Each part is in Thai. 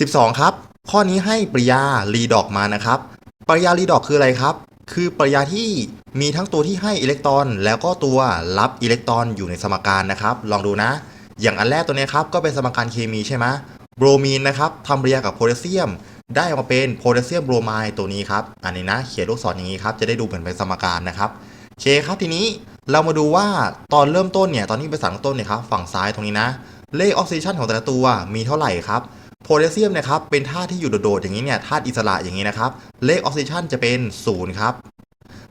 12 ครับ ข้อนี้ให้ปริยารีดอกมานะครับ ปริยารีดอกคืออะไรครับ คือปริยาที่มีทั้งตัวที่ให้อิเล็กตรอน แล้วก็ตัวรับอิเล็กตรอนอยู่ในสมการนะครับ ลองดูนะ อย่างอันแรกตัวนี้ครับก็เป็นสมการเคมีใช่ไหมโบรมีนนะครับทำปริยากับโพแทสเซียม ได้ออกมาเป็นโพแทสเซียมโบรไมด์ตัวนี้ครับ อันนี้นะ เขียนลูกศรอย่างนี้ครับจะได้ดูเหมือนเป็นสมการนะครับโอเคครับทีนี้เรามาดูว่าตอนเริ่มต้นเนี่ยตอนนี้เป็นสารต้นเนี่ยครับฝั่งซ้ายตรงนี้นะเลขออกซิเจนของแต่ละตัวมีเท่าไหร่ครับ โพแทสเซียมนะครับเป็นธาตุที่อยู่โดดๆอย่างนี้เนี่ยธาตุอิสระอย่างนี้นะครับเลขออกซิเจนจะเป็น0ครับ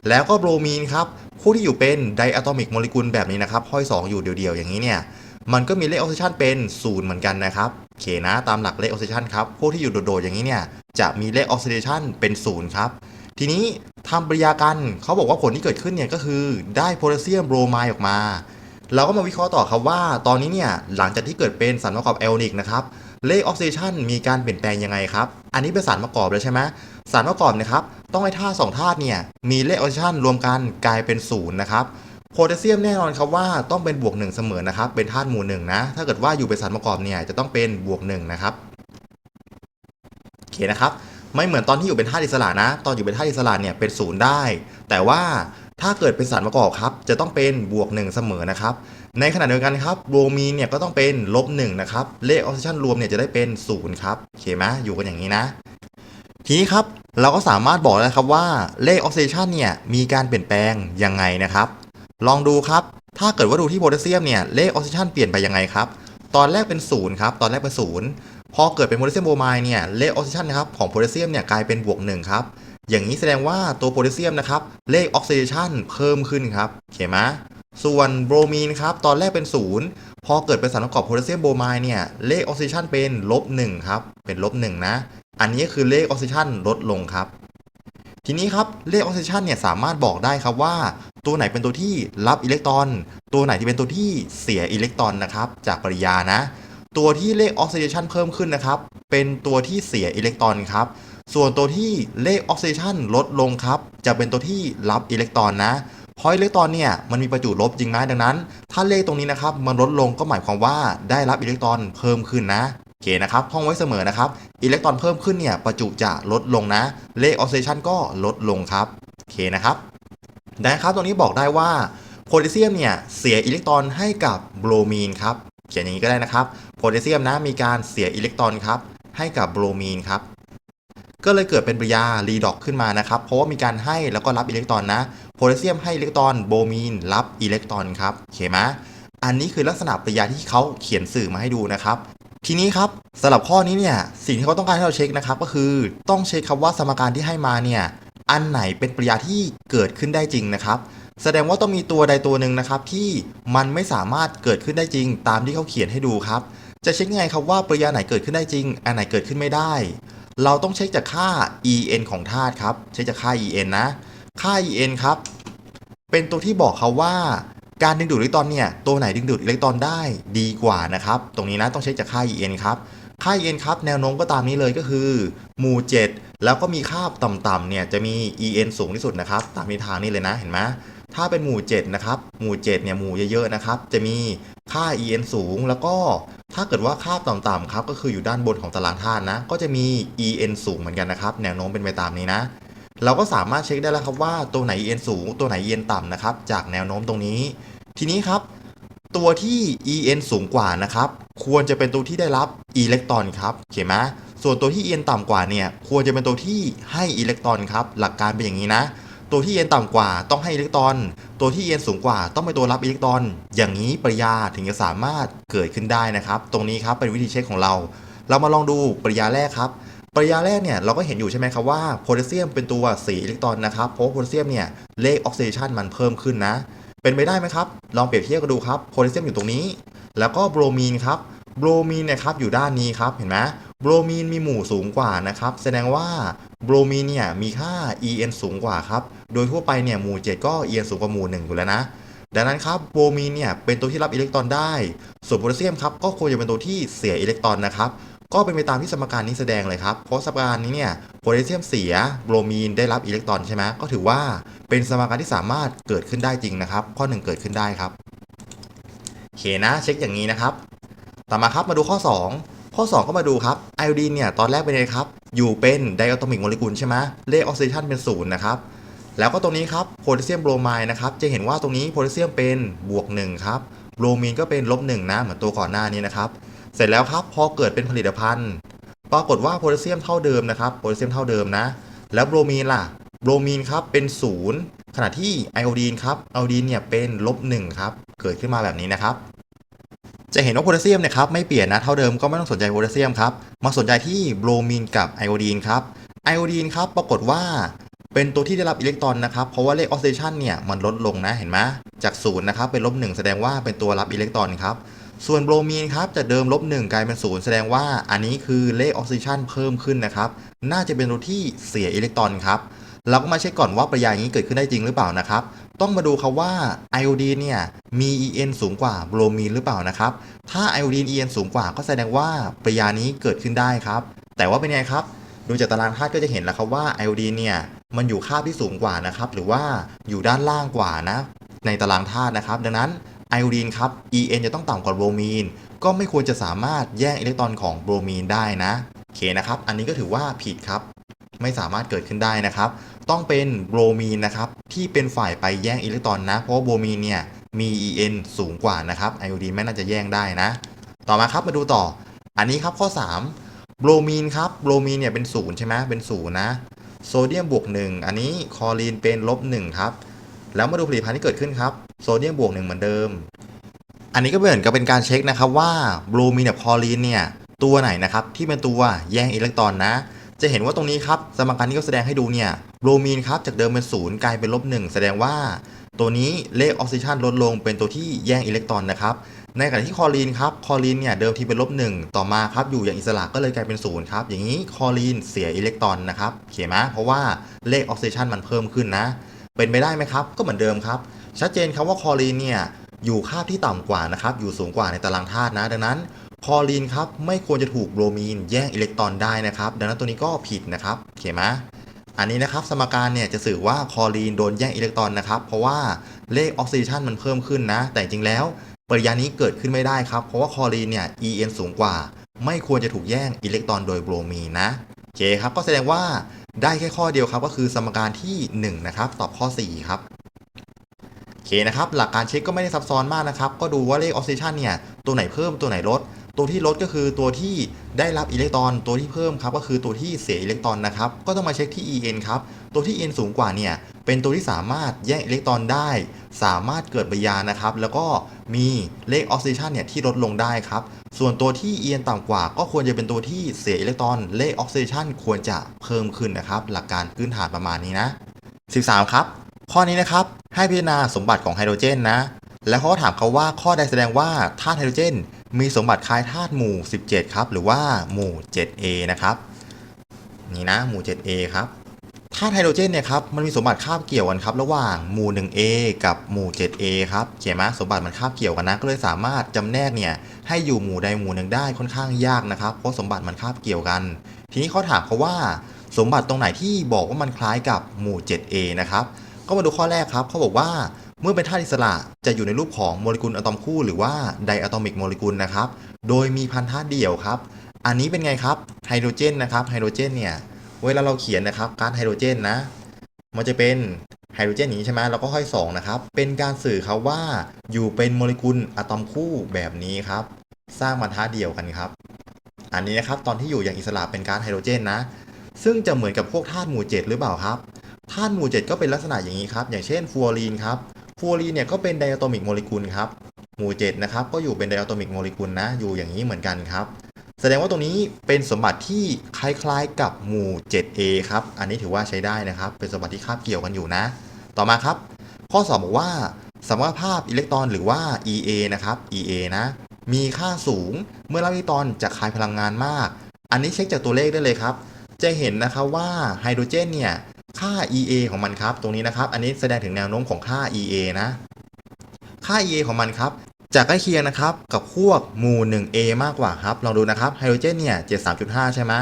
แล้วก็โบรมีนครับคู่ที่อยู่เป็นไดอะตอมิกโมเลกุลแบบนี้นะครับห้อย2อยู่เดียวๆอย่างนี้เนี่ยมันก็มีเลขออกซิเจนเป็น0เหมือนกันนะครับโอเคนะตามหลักเลขออกซิเจนครับพวกที่อยู่โดดๆอย่างนี้เนี่ยจะมีเลขออกซิเดชันเป็น0ครับทีนี้ทำปริยากันเขาบอกว่าผลที่เกิดขึ้นเนี่ยก็คือได้โพแทสเซียมโบรไมด์ออกมา เราก็มาวิเคราะห์ต่อครับว่า ตอนนี้เนี่ยหลังจากที่เกิดเป็นสารประกอบไอออนิกนะครับ เลขออกซิเดชันมีการเปลี่ยนแปลงยังไงครับ อันนี้เป็นสารประกอบแล้วใช่ไหมสารประกอบเนะครับ ต้องให้ธาตุสองธาตุเนี่ย มีเลขออกซิเดชันรวมกันกลายเป็นศูนย์นะครับโพแทสเซียมแน่นอนครับว่าต้องเป็นบวกหนึ่งเสมอนะครับ เป็นธาตุหมู่หนึ่งนะ ถ้าเกิดว่าอยู่เป็นสารประกอบเนี่ยจะต้องเป็นบวกหนึ่งนะครับโอเคนะครับไม่เหมือนตอนที่อยู่เป็นธาตุอิสระนะ ตอนอยู่เป็นธาตุอิสระเนี่ยเป็นศูนย์ได้ แต่ว่า ถ้าเกิดเป็นสารประกอบครับจะต้องเป็นบวกหนึ่งเสมอนะครับ ในขณะเดียวกันครับโบรมีนเนี่ยก็ต้องเป็นลบหนึ่งนะครับเลขออกซิเจนรวมเนี่ยจะได้เป็นศูนย์ครับโอเคไหมอยู่กันอย่างนี้นะ ทีนี้ครับเราก็สามารถบอกได้ครับว่าเลขออกซิเจนเนี่ยมีการเปลี่ยนแปลงยังไงนะครับ ลองดูครับ ถ้าเกิดว่าดูที่โพแทสเซียมเนี่ยเลขออกซิเจนเปลี่ยนไปยังไงครับตอนแรกเป็นศูนย์ครับตอนแรกเป็นศูนย์พอเกิดเป็นโพแทสเซียมโบรไมด์เนี่ยเลขออกซิเจนนะครับของโพแทสเซียมเนี่ยกลายเป็นบวกหนึ่งครับ อย่างนี้แสดงว่าตัวโพแทสเซียมนะครับ เลขออกซิเดชันเพิ่มขึ้นครับโอเคไหมส่วนโบรมีนครับ ตอนแรกเป็นศูนย์พอเกิดเป็นสารประกอบโพแทสเซียมโบรไมด์เนี่ย เลขออกซิเจนเป็นลบหนึ่งครับ เป็นลบหนึ่งนะ อันนี้คือเลขออกซิเจนลดลงครับ ทีนี้ครับ เลขออกซิเจนเนี่ยสามารถบอกได้ครับว่า ตัวไหนเป็นตัวที่รับอิเล็กตรอน ตัวไหนที่เป็นตัวที่เสียอิเล็กตรอนนะครับ จากปริยานะ ตัวที่เลขออกซิเดชันเพิ่มขึ้นนะครับ เป็นตัวที่เสียอิเล็กตรอนครับ ส่วนตัวที่เลขออกซิเดชันลดลงครับ จะเป็นตัวที่รับอิเล็กตรอนนะเพราะอิเล็กตรอนเนี่ยมันมีประจุลบจริงไหมดังนั้น ถ้าเลขตรงนี้นะครับมันลดลงก็หมายความว่าได้รับอิเล็กตรอนเพิ่มขึ้นนะโอเคนะครับท่องไว้เสมอนะครับอิเล็กตรอนเพิ่มขึ้นเนี่ยประจุจะลดลงนะ เลขออกซิเดชันก็ลดลงครับโอเคนะครับดังนั้นครับตรงนี้บอกได้ว่าโพแทสเซียมเนี่ยเสียอิเล็กตรอนให้กับโบรมีนครับเขียนอย่างนี้ก็ได้นะครับโพแทสเซียมนะมีการเสียอิเล็กตรอนครับให้กับโบรมีนครับ ก็เลยเกิดเป็นปริยารีดอกขึ้นมานะครับ เพราะว่ามีการให้แล้วก็รับอิเล็กตรอนนะโพแทสเซียมให้อิเล็กตรอนโบมีนรับอิเล็กตรอนครับโอเคไหมอันนี้คือลักษณะปริยาที่เขาเขียนสื่อมาให้ดูนะครับ ทีนี้ครับสำหรับข้อนี้เนี่ยสิ่งที่เขาต้องการให้เราเช็คนะครับ ก็คือต้องเช็คครับว่าสมการที่ให้มาเนี่ยอันไหนเป็นปริยาที่เกิดขึ้นได้จริงนะครับ แสดงว่าต้องมีตัวใดตัวหนึ่งนะครับ ที่มันไม่สามารถเกิดขึ้นได้จริง ตามที่เขาเขียนให้ดูครับ จะเช็คยังไงครับว่าปริยาไหนเกิดขึ้นได้จริง อันไหนเกิดขึ้นไม่ได้ เราต้องเช็คจากค่า en ของธาตุครับ เช็คจากค่า en นะ ค่า en ครับ เป็นตัวที่บอกเขาว่า การดึงดูดอิเล็กตรอนเนี่ย ตัวไหนดึงดูดอิเล็กตรอนได้ดีกว่านะครับ ตรงนี้นะต้องเช็คจากค่า en ครับ ค่า en ครับ แนวโน้มก็ตามนี้เลยก็คือหมู่ 7 แล้วก็มีค่าต่ำๆเนี่ยจะมี en สูงที่สุดนะครับ ตามทิศทางนี้เลยนะ เห็นไหม ถ้าเป็นหมู่ 7 นะครับ หมู่ 7 เนี่ย หมู่เยอะๆ นะครับ จะมีค่า en สูง แล้วก็ถ้าเกิดว่าค่าต่ำๆครับ ก็คืออยู่ด้านบนของตารางธาตุนะ ก็จะมี en สูงเหมือนกันนะครับ แนวโน้มเป็นไปตามนี้นะ เราก็สามารถเช็คได้แล้วครับว่าตัวไหน en สูง ตัวไหน en ต่ำนะครับ จากแนวโน้มตรงนี้ ทีนี้ครับ ตัวที่ en สูงกว่านะครับ ควรจะเป็นตัวที่ได้รับอิเล็กตรอนครับเขียนไหมส่วนตัวที่ en ต่ำกว่าเนี่ย ควรจะเป็นตัวที่ให้อิเล็กตรอนครับ หลักการเป็นอย่างนี้นะ ตัวที่ en ต่ำกว่าต้องให้อิเล็กตรอน ตัวที่ en สูงกว่าต้องเป็นตัวรับอิเล็กตรอน อย่างนี้ปริยาถึงจะสามารถเกิดขึ้นได้นะครับ ตรงนี้ครับเป็นวิธีเช็คของเรา เรามาลองดูปริยาแรกครับ ปริยาแรกเนี่ยเราก็เห็นอยู่ใช่ไหมครับว่าโพแทสเซียมเป็นตัวสีอิเล็กตรอนนะครับ เพราะโพแทสเซียมเนี่ยเลขออกซิเดชันมันเพิ่มขึ้นนะ เป็นไปได้ไหมครับ ลองเปรียบเทียบกันดูครับ โพแทสเซียมอยู่ตรงนี้ แล้วก็โบรมีนครับ โบรมีนเนี่ยครับอยู่ด้านนี้ครับ เห็นไหมโบรมีนมีหมู่สูงกว่านะครับ แสดงว่า โบรมีนเนี่ยมีค่า en สูงกว่าครับ โดยทั่วไปเนี่ยหมู่ 7 ก็ en สูงกว่าหมู่ 1 อยู่แล้วนะ ดังนั้นครับโบรมีนเนี่ยเป็นตัวที่รับอิเล็กตรอนได้ ส่วนโพแทสเซียมครับก็ควรจะเป็นตัวที่เสียอิเล็กตรอนนะครับ ก็เป็นไปตามที่สมการนี้แสดงเลยครับ เพราะสมการนี้เนี่ยโพแทสเซียมเสียโบรมีนได้รับอิเล็กตรอนใช่ไหมก็ถือว่าเป็นสมการที่สามารถเกิดขึ้นได้จริงนะครับ ข้อ 1 เกิดขึ้นได้ครับโอเคนะเช็คอย่างนี้นะครับ ต่อมาครับมาดูข้อ ข้อ 2 ก็มาดูครับไอโอดีนเนี่ยตอนแรกเป็นไงครับ อยู่เป็นไดอะตอมิกโมเลกุลใช่ไหมเลขออกซิเจนเป็นศูนย์นะครับแล้วก็ตรงนี้ครับโพแทสเซียมโบรไมด์นะครับจะเห็นว่าตรงนี้โพแทสเซียมเป็นบวก1ครับโบรมีนก็เป็นลบ1นะเหมือนตัวก่อนหน้านี้นะครับเสร็จแล้วครับพอเกิดเป็นผลิตภัณฑ์ ปรากฏว่าโพแทสเซียมเท่าเดิมนะครับโพแทสเซียมเท่าเดิมนะ แล้วโบรมีนล่ะโบรมีนครับเป็นศูนย์ขณะที่ไอโอดีนครับไอโอดีนเนี่ยเป็นลบ1ครับเกิดขึ้นมาแบบนี้นะครับ จะเห็นว่าโพแทสเซียมเนะครับไม่เปลี่ยนนะเท่าเดิมก็ไม่ต้องสนใจโพแทสเซียมครับมาสนใจที่โบรมีนกับไอโอดีนครับไอโอดีนครับปรากฏว่าเป็นตัวที่ได้รับอิเล็กตรอนนะครับ เพราะว่าเลขออกซิเดชันเนี่ยมันลดลงนะเห็นไหมจากศูนย์นะครับเป็นลบหนึ่งแสดงว่าเป็นตัวรับอิเล็กตรอนครับส่วนโบรมีนครับจากเดิมลบหนึ่งกลายเป็นศูนย์แสดงว่าอันนี้คือเลขออกซิเดชันเพิ่มขึ้นนะครับน่าจะเป็นตัวที่เสียอิเล็กตรอนครับเราก็มาเช็คก่อนว่าปริยายนี้เกิดขึ้นได้จริงหรือเปล่านะครับ ต้องมาดูครับว่าไอโอดีนเนี่ยมี En สูงกว่าโบรมีนหรือเปล่านะครับ ถ้าไอโอดีน En สูงกว่าก็แสดงว่าปริยานี้เกิดขึ้นได้ครับ แต่ว่าเป็นไงครับ ดูจากตารางธาตุก็จะเห็นแล้วครับว่าไอโอดีนเนี่ยมันอยู่ค่าที่สูงกว่านะครับ หรือว่าอยู่ด้านล่างกว่านะ ในตารางธาตุนะครับ ดังนั้นไอโอดีนครับ En จะต้องต่ำกว่าโบรมีน ก็ไม่ควรจะสามารถแย่งอิเล็กตรอนของโบรมีนได้นะโอเคนะครับ อันนี้ก็ถือว่าผิดครับ ไม่สามารถเกิดขึ้นได้นะครับ ต้องเป็นโบรมีนนะครับที่เป็นฝ่ายไปแย่งอิเล็กตรอนนะ เพราะว่าโบรมีนเนี่ยมี En สูงกว่านะครับไอโอดีนไม่น่าจะแย่งได้นะ ต่อมาครับมาดูต่อ อันนี้ครับข้อ 3 โบรมีนครับโบรมีนเนี่ยเป็นศูนย์ใช่ไหมเป็นศูนย์นะโซเดียมบวก 1 อันนี้คลอรีนเป็นลบ1ครับแล้วมาดูผลิตภัณฑ์ที่เกิดขึ้นครับโซเดียมบวก 1 เหมือนเดิม อันนี้ก็เหมือนกับเป็นการเช็คนะครับว่าโบรมีนกับคลอรีนเนี่ยตัวไหนนะครับที่เป็นตัวแย่งอิเล็กตรอนนะ จะเห็นว่าตรงนี้ครับสมการที่เขาแสดงให้ดูเนี่ยโบรมีนครับจากเดิมเป็นศูนย์กลายเป็นลบหนึ่งแสดงว่า ตัวนี้เลขออกซิเจนลดลงเป็นตัวที่แย่งอิเล็กตรอนนะครับในขณะที่คลอรีนครับคลอรีนเนี่ยเดิมทีเป็นลบหนึ่งต่อมาครับอยู่อย่างอิสระก็เลยกลายเป็นศูนย์ครับอย่างนี้คลอรีนเสียอิเล็กตรอนนะครับเขียนไหมเพราะว่าเลขออกซิเจนมันเพิ่มขึ้นนะ เป็นไปได้ไหมครับ ก็เหมือนเดิมครับ ชัดเจนครับว่าคลอรีนเนี่ยอยู่ค่าที่ต่ำกว่านะครับอยู่สูงกว่าในตารางธาตุนะ ดังนั้น คลอรีนครับไม่ควรจะถูกโบรมีนแย่งอิเล็กตรอนได้นะครับ ดังนั้นตัวนี้ก็ผิดนะครับโอเคไหมอันนี้นะครับสมการเนี่ยจะสื่อว่าคลอรีนโดนแย่งอิเล็กตรอนนะครับ เพราะว่าเลขออกซิเจนมันเพิ่มขึ้นนะ แต่จริงแล้วปริยานี้เกิดขึ้นไม่ได้ครับ เพราะว่าคลอรีนเนี่ย En สูงกว่า ไม่ควรจะถูกแย่งอิเล็กตรอนโดยโบรมีนนะโอเคครับก็แสดงว่าได้แค่ข้อเดียวครับก็คือสมการที่ 1 นะครับ ตอบข้อ 4 ครับโอเคนะครับหลักการเช็คก็ไม่ได้ซับซ้อนมากนะครับ ก็ดูว่าเลขออกซิเจนเนี่ยตัวไหนเพิ่มตัวไหนลด ตัวที่ลดก็คือตัวที่ได้รับอิเล็กตรอน ตัวที่เพิ่มครับก็คือตัวที่เสียอิเล็กตรอนนะครับ ก็ต้องมาเช็คที่ En ครับ ตัวที่ En สูงกว่าเนี่ยเป็นตัวที่สามารถแย่งอิเล็กตรอนได้ สามารถเกิดปฏิกิริยานะครับ แล้วก็มีเลขออกซิเจนเนี่ยที่ลดลงได้ครับ ส่วนตัวที่ En ต่ำกว่า ก็ควรจะเป็นตัวที่เสียอิเล็กตรอน เลขออกซิเจนควรจะเพิ่มขึ้นนะครับ หลักการพื้นฐานประมาณนี้นะ 13 ครับ ข้อนี้นะครับให้พิจารณาสมบัติของไฮโดรเจนนะ แล้วเขาถามเขาว่าข้อใดแสดงว่าธาตุไฮโดรเจน มีสมบัติคล้ายธาตุหมู่ 17 ครับ หรือว่าหมู่ 7A นะครับ นี่นะหมู่ 7A ครับธาตุไฮโดรเจนเนี่ยครับมันมีสมบัติคาบเกี่ยวกันครับระหว่างหมู่ 1A กับหมู่ 7A ครับเขียนไหมสมบัติมันคาบเกี่ยวกันนะก็เลยสามารถจำแนกเนี่ยให้อยู่หมู่ใดหมู่หนึ่งได้ค่อนข้างยากนะครับเพราะสมบัติมันคาบเกี่ยวกัน ทีนี้เขาถามเขาว่า สมบัติตรงไหนที่บอกว่ามันคล้ายกับหมู่ 7A นะครับก็มาดูข้อแรกครับเขาบอกว่า เมื่อเป็นธาตุอิสระจะอยู่ในรูปของโมเลกุลอะตอมคู่หรือว่าไดอะตอมิกโมเลกุลนะครับ โดยมีพันธะเดี่ยวครับ อันนี้เป็นไงครับไฮโดรเจนนะครับไฮโดรเจนเนี่ยเวลาเราเขียนนะครับก๊าซไฮโดรเจนนะ มันจะเป็นไฮโดรเจนอย่างนี้ใช่ไหมแล้วก็ค่อย2นะครับ เป็นการสื่อครับว่าอยู่เป็นโมเลกุลอะตอมคู่แบบนี้ครับ สร้างพันธะเดี่ยวกันครับ อันนี้นะครับตอนที่อยู่อย่างอิสระเป็นก๊าซไฮโดรเจนนะ ซึ่งจะเหมือนกับพวกธาตุหมู่เจ็ดหรือเปล่าครับธาตุหมู่เจ็ดก็เป็นลักษณะอย่างนี้ครับ อย่างเช่นฟูออรีนครับ ฟูรีนเนี่ยก็เป็นไดอะโตมิกโมเลกุลครับ หมู่เจ็ดนะครับก็อยู่เป็นไดอะโตมิกโมเลกุลนะ อยู่อย่างนี้เหมือนกันครับ แสดงว่าตรงนี้เป็นสมบัติที่คล้ายๆกับหมู่ 7A ครับ อันนี้ถือว่าใช้ได้นะครับ เป็นสมบัติที่คาบเกี่ยวกันอยู่นะ ต่อมาครับ ข้อ 2 บอกว่าสมรรถภาพอิเล็กตรอนหรือว่า EA นะครับ EA นะ มีค่าสูงเมื่อรับอิเล็กตรอนจะคายพลังงานมาก อันนี้เช็คจากตัวเลขได้เลยครับ จะเห็นนะครับว่าไฮโดรเจนเนี่ย ค่า EA ของมันครับ ตรงนี้นะครับ อันนี้แสดงถึงแนวโน้มของค่า EA นะ ค่า EA ของมันครับจะใกล้เคียงนะครับกับพวกหมู่ 1A มากกว่าครับลองดูนะครับไฮโดรเจนเนี่ย73.5 ใช่ไหม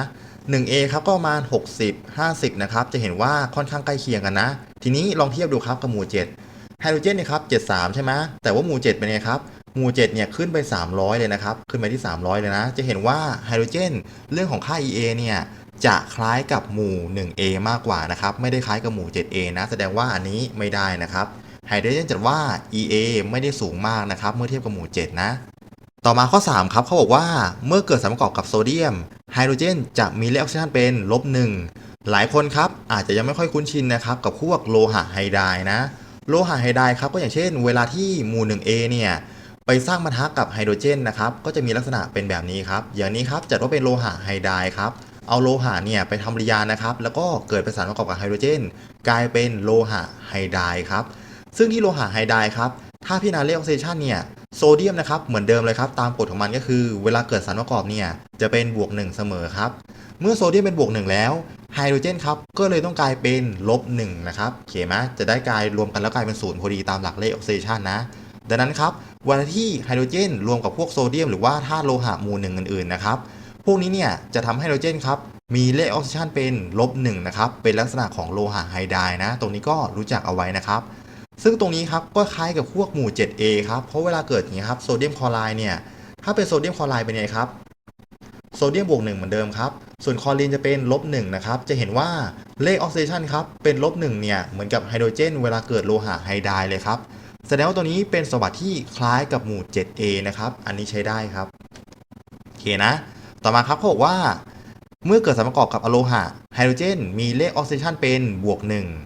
1A ครับก็ประมาณ 60 50 นะครับ จะเห็นว่าค่อนข้างใกล้เคียงกันนะ ทีนี้ลองเทียบดูครับกับหมู่ 7 ไฮโดรเจนเนี่ยครับ 73 ใช่ไหมแต่ว่าหมู่ 7 เป็นไงครับหมู่7เนี่ยขึ้นไป 300 เลยนะครับ ขึ้นไปที่ 300 เลยนะ จะเห็นว่าไฮโดรเจน เรื่องของค่า EA เนี่ย จะคล้ายกับหมู่ 1A มากกว่านะครับ ไม่ได้คล้ายกับหมู่ 7A นะ แสดงว่าอันนี้ไม่ได้นะครับไฮโดรเจนจัดว่า EA ไม่ได้สูงมากนะครับ เมื่อเทียบกับหมู่ 7 นะ ต่อมาข้อ 3 ครับเขาบอกว่าเมื่อเกิดสารประกอบกับโซเดียมไฮโดรเจนจะมีเลขออกซิเจนเป็นลบหนึ่งหลายคนครับ อาจจะยังไม่ค่อยคุ้นชินนะครับ กับพวกโลหะไฮไดร์นะ โลหะไฮไดร์ครับก็อย่างเช่น เวลาที่หมู่ 1A เนี่ยไปสร้างปะทะกับไฮโดรเจนนะครับก็จะมีลักษณะเป็นแบบนี้ครับอย่างนี้ครับจัดว่าเป็นโลหะไฮไดร์ครับ เอาโลหะเนี่ยไปทำปฏิกิริยานะครับ แล้วก็เกิดเป็นสารประกอบกับไฮโดรเจน กลายเป็นโลหะไฮไดร์ครับ ซึ่งที่โลหะไฮไดร์ครับถ้าพิจารณาเลขออกซิเจนเนี่ยโซเดียมนะครับเหมือนเดิมเลยครับตามกฎของมันก็คือ เวลาเกิดสารประกอบเนี่ยจะเป็นบวก 1 เสมอครับ เมื่อโซเดียมเป็นบวก 1 แล้วไฮโดรเจนครับก็เลยต้องกลายเป็นลบ1นะครับโอเคไหมจะได้กลายรวมกันแล้วกลายเป็นศูนย์พอดีตามหลักเลขออกซิเจนนะดังนั้นครับเวลาที่ไฮโดรเจนรวมกับพวกโซเดียม หรือว่าธาตุโลหะหมู่หนึ่งอื่นๆนะครับ วกนี้เนี่ยจะทำให้ไฮโดรเจนครับมีเลขออกซิเจนเป็นลบ1นะครับเป็นลักษณะของโลหะไฮไดรนะ ตรงนี้ก็รู้จักเอาไว้นะครับซึ่งตรงนี้ครับก็คล้ายกับพวกหมู่ 7A ครับเพราะเวลาเกิดอย่างนี้ครับโซเดียมคลอไรด์เนี่ยถ้าเป็นโซเดียมคลอไรด์เป็นไงครับโซเดียมบวก1เหมือนเดิมครับส่วนคลอรีนจะเป็นลบ1นะครับจะเห็นว่าเลขออกซิเจนครับเป็นลบ1เนี่ยเหมือนกับไฮโดรเจน เวลาเกิดโลหะไฮไดร์เลยครับแสดงว่าตัวนี้เป็นสมบัติที่คล้ายกับหมู่ 7A นะครับอันนี้ใช้ได้ครับโอเคนะ ต่อมาครับเขาบอกว่า เมื่อเกิดสารประกอบกับอะโลหะไฮโดรเจน มีเลขออกซิเจนเป็นบวก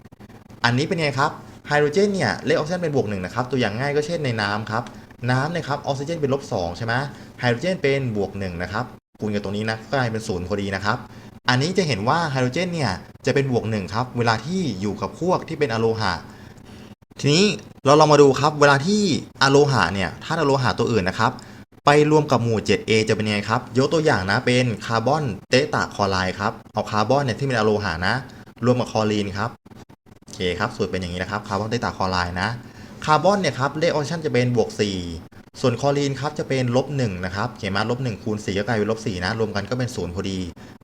1อันนี้เป็นไงครับไฮโดรเจนเนี่ยเลขออกซิเจนเป็นบวก1นะครับตัวอย่างง่ายก็เช่นในน้ำครับน้ำเนี่ยครับออกซิเจนเป็นลบ2ใช่ไหมไฮโดรเจนเป็นบวก1นะครับคูณกับตรงนี้นะก็กลายเป็นศูนย์พอดีนะครับอันนี้จะเห็นว่าไฮโดรเจนเนี่ยจะเป็นบวก1ครับเวลาที่อยู่กับพวกที่เป็นอะโลหะทีนี้เราลองมาดูครับเวลาที่อะโลหะเนี่ยธาตุอะโลหะตัวอื่นนะครับ ไปรวมกับหมู่ 7A จะเป็นยังไงครับ ยกตัวอย่างนะเป็นคาร์บอนเตตาคลอไรด์ครับ เอาคาร์บอนเนี่ยที่เป็นอะโลหะนะ รวมกับคลอรีนครับ โอเคครับ สูตรเป็นอย่างนี้นะครับ คาร์บอนเตตาคลอไรด์นะ คาร์บอนเนี่ยครับ เลขออกซิเจนจะเป็นบวก 4 ส่วนคลอรีนครับจะเป็นลบ1นะครับ เขียนมาลบ1คูณ4ก็กลายเป็นลบ4นะ รวมกันก็เป็นศูนย์พอดี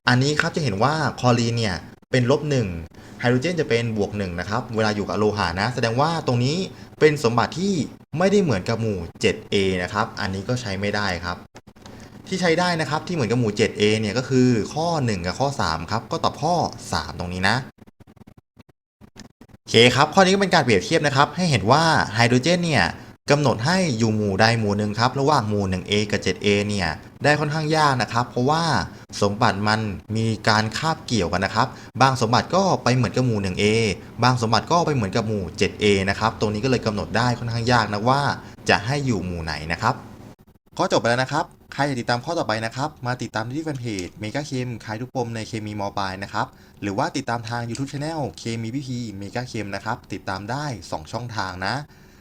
อันนี้ครับจะเห็นว่าคลอรีนเนี่ยเป็นลบ1ไฮโดรเจนจะเป็นบวก1นะครับ เวลาอยู่กับโลหะนะ แสดงว่าตรงนี้ เป็นสมบัติที่ไม่ได้เหมือนกับหมู่ 7A นะครับ อันนี้ก็ใช้ไม่ได้ครับ ที่ใช้ได้นะครับที่เหมือนกับหมู่ 7A เนี่ยก็คือข้อ 1 กับข้อ 3 ครับ ก็ตอบข้อ 3 ตรงนี้นะโอเคครับ ข้อนี้ก็เป็นการเปรียบเทียบนะครับ ให้เห็นว่าไฮโดรเจนเนี่ยกำหนดให้อยู่หมู่ใดหมู่หนึ่งครับ ระหว่างหมู่ 1A กับ 7A เนี่ยได้ค่อนข้างยากนะครับ เพราะว่า สมบัติมันมีการคาบเกี่ยวกันนะครับ บางสมบัติก็ไปเหมือนกับหมู่ 1A บางสมบัติก็ไปเหมือนกับหมู่ 7A นะครับตรงนี้ก็เลยกำหนดได้ค่อนข้างยากนะว่า จะให้อยู่หมู่ไหนนะครับข้อจบไปแล้วนะครับ ใครอยากติดตามข้อต่อไปนะครับ มาติดตามที่แฟนเพจเมกาเคมขายทุกปมในเคมีมอปลายนะครับ หรือว่าติดตามทาง YouTube Channel เคมีพีพีเมกาเคมนะครับ ติดตามได้ 2 ช่องทางนะ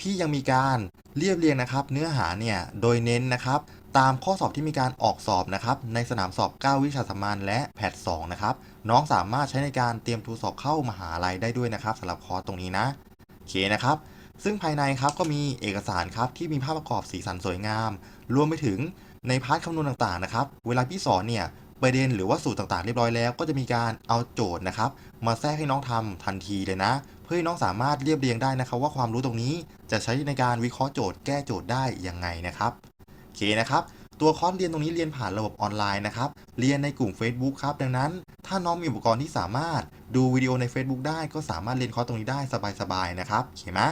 พี่ยังมีการเรียบเรียงนะครับ เนื้อหาเนี่ยโดยเน้นนะครับ ตามข้อสอบที่มีการออกสอบนะครับในสนามสอบ 9 วิชาสามัญและแพท2นะครับน้องสามารถใช้ในการเตรียมตัวสอบเข้ามหาลัยได้ด้วยนะครับสำหรับคอร์สตรงนี้นะโอเคนะครับซึ่งภายในครับก็มีเอกสารครับที่มีภาพประกอบสีสันสวยงาม รวมไปถึงในพาร์ทคำนวณต่างๆนะครับ เวลาพี่สอนเนี่ยประเด็นหรือว่าสูตรต่างๆเรียบร้อยแล้ว ก็จะมีการเอาโจทย์นะครับ มาแทรกให้น้องทำทันทีเลยนะ เพื่อให้น้องสามารถเรียบเรียงได้นะครับว่าความรู้ตรงนี้จะใช้ในการวิเคราะห์โจทย์แก้โจทย์ได้ยังไงนะครับโอเคนะครับตัวคอร์สเรียนตรงนี้เรียนผ่านระบบออนไลน์นะครับ เรียนในกลุ่ม Facebook ครับ ดังนั้น ถ้าน้องมีอุปกรณ์ที่สามารถดูวิดีโอใน Facebook ได้ก็สามารถเรียนคอร์สตรงนี้ได้สบายๆนะครับโอเคไหม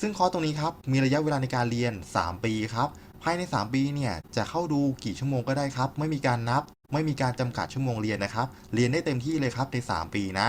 ซึ่งคอร์สตรงนี้ครับมีระยะเวลาในการเรียน 3 ปีครับภายใน 3 ปีเนี่ยจะเข้าดูกี่ชั่วโมงก็ได้ครับ ไม่มีการนับ ไม่มีการจำกัดชั่วโมงเรียนนะครับ เรียนได้เต็มที่เลยครับใน 3 ปีนะ